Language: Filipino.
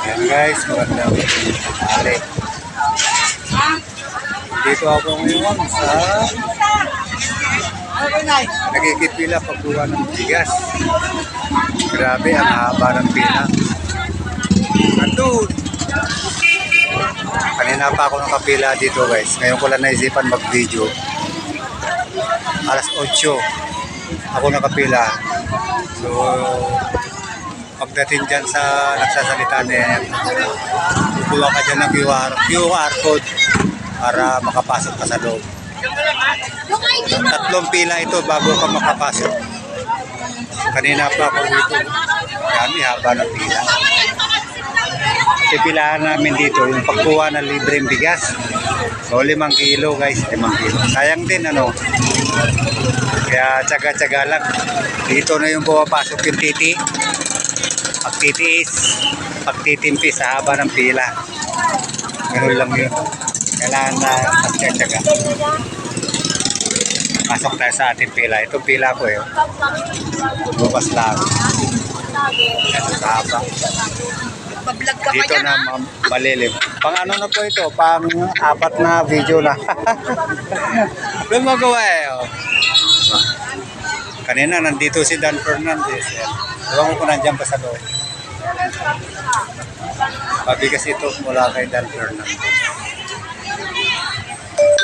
guys, magandang ari. Dito ako ngayon sa nagkikipila pagkuha ng bigas. Grabe, ang haba ng pila. Nandun. Kanina pa ako nakapila dito guys. Ngayon ko lang naisipan mag-video. Alas 8 ako nakapila. So, pagdating dyan sa nagsasalita na yan, kukuha ka dyan ng QR, QR code para makapasok ka sa loob. Tatlong pila ito bago ka makapasok. Kanina pa ako dito. Kami haba ng pila. Ipilahan namin dito yung pagkuha ng libreng bigas. So, limang kilo guys, limang kilo. Sayang din ano. Kaya tsaga-tsaga lang. Dito na yung pumapasok yung titi. Pagtitiis, pagtitimpi sa haba ng pila. Ganun lang yun. Kailangan na tsaga-tsaga. Pasok tayo sa ating pila. Itong pila ko eh. Bukas lang. Ito sa haba. Bablog ka Dito na malilim. Pang ano na po ito? Pang apat na video na. Doon magawa eh. Oh. Kanina nandito si Dan Fernandez. Ewan ko nandiyan pa sa loob. Pabigas ito mula kay Dan Fernandez.